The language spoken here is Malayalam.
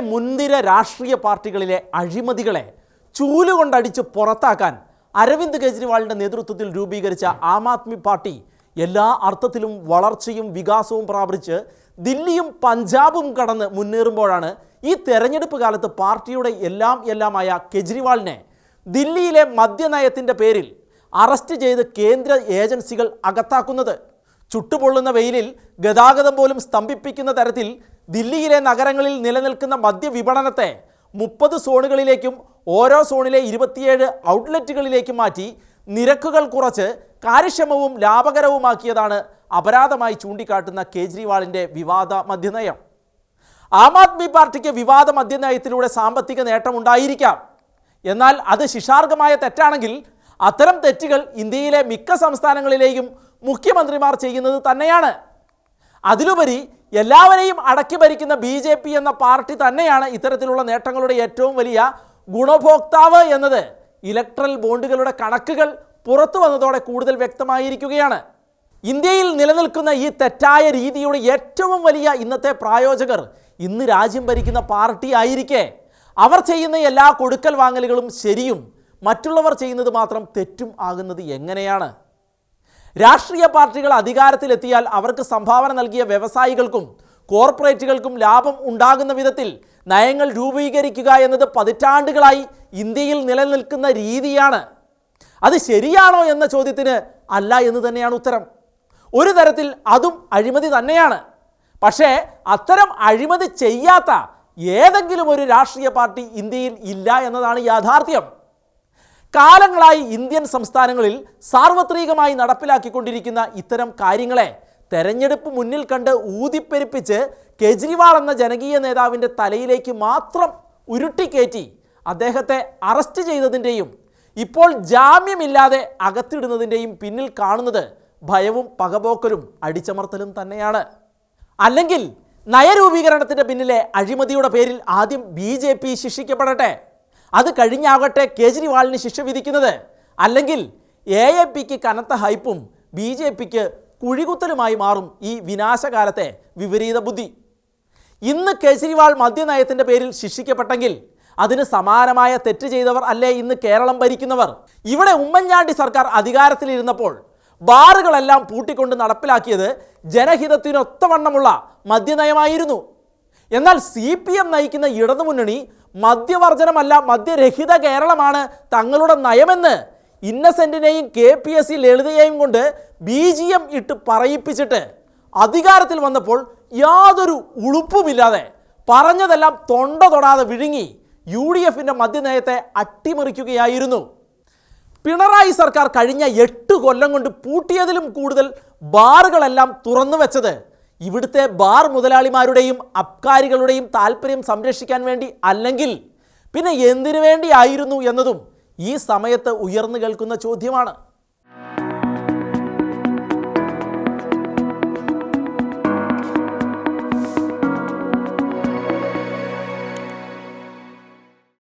മുൻനിര രാഷ്ട്രീയ പാർട്ടികളിലെ അഴിമതികളെ ചൂലുകൊണ്ടടിച്ച് പുറത്താക്കാൻ അരവിന്ദ് കെജ്രിവാളിന്റെ നേതൃത്വത്തിൽ രൂപീകരിച്ച ആം ആദ്മി പാർട്ടി എല്ലാ അർത്ഥത്തിലും വളർച്ചയും വികാസവും പ്രാപിച്ച് ദില്ലിയും പഞ്ചാബും കടന്ന് മുന്നേറുമ്പോഴാണ് ഈ തെരഞ്ഞെടുപ്പ് കാലത്ത് പാർട്ടിയുടെ എല്ലാം എല്ലാമായ കെജ്രിവാളിനെ ദില്ലിയിലെ മദ്യനയത്തിന്റെ പേരിൽ അറസ്റ്റ് ചെയ്ത് കേന്ദ്ര ഏജൻസികൾ അകത്താക്കുന്നത്. ചുട്ടുപൊള്ളുന്ന വെയിലിൽ ഗതാഗതം പോലും സ്തംഭിപ്പിക്കുന്ന തരത്തിൽ ദില്ലിയിലെ നഗരങ്ങളിൽ നിലനിൽക്കുന്ന മദ്യവിപണനത്തെ മുപ്പത് സോണുകളിലേക്കും ഓരോ സോണിലെ ഇരുപത്തിയേഴ് ഔട്ട്ലെറ്റുകളിലേക്കും മാറ്റി നിരക്കുകൾ കുറച്ച് കാര്യക്ഷമവും ലാഭകരവുമാക്കിയതാണ് അപരാധമായി ചൂണ്ടിക്കാട്ടുന്ന കേജ്രിവാളിന്റെ വിവാദ മദ്യനയം. ആം ആദ്മി പാർട്ടിക്ക് വിവാദ മദ്യനയത്തിലൂടെ സാമ്പത്തിക നേട്ടമുണ്ടായിരിക്കാം എന്നാൽ അത് ശിഷാർഗമായ തെറ്റാണെങ്കിൽ അത്തരം തെറ്റുകൾ ഇന്ത്യയിലെ മിക്ക സംസ്ഥാനങ്ങളിലെയും മുഖ്യമന്ത്രിമാർ ചെയ്യുന്നത് തന്നെയാണ്. അതിലുപരി എല്ലാവരെയും അടക്കി ഭരിക്കുന്ന ബി ജെ പി എന്ന പാർട്ടി തന്നെയാണ് ഇത്തരത്തിലുള്ള നേട്ടങ്ങളുടെ ഏറ്റവും വലിയ ഗുണഭോക്താവ് എന്നത്. ഇലക്ട്രൽ ബോണ്ടുകളുടെ കണക്കുകൾ പുറത്തു വന്നതോടെ കൂടുതൽ വ്യക്തമായിരിക്കുകയാണ്. ഇന്ത്യയിൽ നിലനിൽക്കുന്ന ഈ തെറ്റായ രീതിയുടെ ഏറ്റവും വലിയ ഇന്നത്തെ പ്രായോജകർ ഇന്ന് രാജ്യം ഭരിക്കുന്ന പാർട്ടി ആയിരിക്കെ. അവർ ചെയ്യുന്ന എല്ലാ കൊടുക്കൽ വാങ്ങലുകളും ശരിയും. മറ്റുള്ളവർ ചെയ്യുന്നത് മാത്രം തെറ്റും ആകുന്നത് എങ്ങനെയാണ്? രാഷ്ട്രീയ പാർട്ടികൾ അധികാരത്തിലെത്തിയാൽ അവർക്ക് സംഭാവന നൽകിയ വ്യവസായികൾക്കും കോർപ്പറേറ്റുകൾക്കും ലാഭം ഉണ്ടാകുന്ന വിധത്തിൽ നയങ്ങൾ രൂപീകരിക്കുക എന്നത് പതിറ്റാണ്ടുകളായി ഇന്ത്യയിൽ നിലനിൽക്കുന്ന രീതിയാണ്. അത് ശരിയാണോ എന്ന ചോദ്യത്തിന് അല്ല എന്ന് തന്നെയാണ് ഉത്തരം. ഒരു തരത്തിൽ അതും അഴിമതി തന്നെയാണ്. പക്ഷേ അത്തരം അഴിമതി ചെയ്യാത്ത ഏതെങ്കിലും ഒരു രാഷ്ട്രീയ പാർട്ടി ഇന്ത്യയിൽ ഇല്ല എന്നതാണ് യാഥാർത്ഥ്യം. കാലങ്ങളായി ഇന്ത്യൻ സംസ്ഥാനങ്ങളിൽ സാർവത്രികമായി നടപ്പിലാക്കിക്കൊണ്ടിരിക്കുന്ന ഇത്തരം കാര്യങ്ങളെ തെരഞ്ഞെടുപ്പ് മുന്നിൽ കണ്ട് ഊതിപ്പെരുപ്പിച്ച് കെജ്രിവാൾ എന്ന ജനകീയ നേതാവിന്റെ തലയിലേക്ക് മാത്രം ഉരുട്ടിക്കയറ്റി അദ്ദേഹത്തെ അറസ്റ്റ് ചെയ്തതിന്റെയും ഇപ്പോൾ ജാമ്യമില്ലാതെ അകത്തിടുന്നതിന്റെയും പിന്നിൽ കാണുന്നത് ഭയവും പകപോക്കലും അടിച്ചമർത്തലും തന്നെയാണ്. അല്ലെങ്കിൽ നയരൂപീകരണത്തിന്റെ പിന്നിലെ അഴിമതിയുടെ പേരിൽ ആദ്യം ബി ജെ പി ശിക്ഷിക്കപ്പെടട്ടെ? അത് കഴിഞ്ഞാകട്ടെ കേജ്രിവാളിന് ശിക്ഷ വിധിക്കുന്നത്. അല്ലെങ്കിൽ എ എ പിക്ക് കനത്ത ഹൈപ്പും ബി ജെ പിക്ക് കുഴികുത്തലുമായി മാറും ഈ വിനാശകാലത്തെ വിപരീത ബുദ്ധി. ഇന്ന് കേജ്രിവാൾ മദ്യനയത്തിന്റെ പേരിൽ ശിക്ഷിക്കപ്പെട്ടെങ്കിൽ അതിന് സമാനമായ തെറ്റ് ചെയ്തവർ അല്ലേ ഇന്ന് കേരളം ഭരിക്കുന്നവർ? ഇവിടെ ഉമ്മൻചാണ്ടി സർക്കാർ അധികാരത്തിലിരുന്നപ്പോൾ ബാറുകളെല്ലാം പൂട്ടിക്കൊണ്ട് നടപ്പിലാക്കിയത് ജനഹിതത്തിനൊത്തവണ്ണമുള്ള മദ്യനയമായിരുന്നു. എന്നാൽ സി പി എം നയിക്കുന്ന ഇടതുമുന്നണി മദ്യവർജനമല്ല മദ്യരഹിത കേരളമാണ് തങ്ങളുടെ നയമെന്ന് ഇന്നസെന്റിനെയും കെ പി എസ് സി ലളിതയെയും കൊണ്ട് ബി ജി എം ഇട്ട് പറയിപ്പിച്ചിട്ട് അധികാരത്തിൽ വന്നപ്പോൾ യാതൊരു ഉളുപ്പുമില്ലാതെ പറഞ്ഞതെല്ലാം തൊണ്ട തൊടാതെ വിഴുങ്ങി യു ഡി എഫിന്റെ മദ്യനയത്തെ അട്ടിമറിക്കുകയായിരുന്നു. പിണറായി സർക്കാർ കഴിഞ്ഞ എട്ട് കൊല്ലം കൊണ്ട് പൂട്ടിയതിലും കൂടുതൽ ബാറുകളെല്ലാം തുറന്നു വെച്ചത് ഇവിടുത്തെ ബാർ മുതലാളിമാരുടെയും അബ്കാരികളുടെയും താല്പര്യം സംരക്ഷിക്കാൻ വേണ്ടി അല്ലെങ്കിൽ പിന്നെ എന്തിനു വേണ്ടിയായിരുന്നു എന്നതും ഈ സമയത്ത് ഉയർന്നു കേൾക്കുന്ന ചോദ്യമാണ്.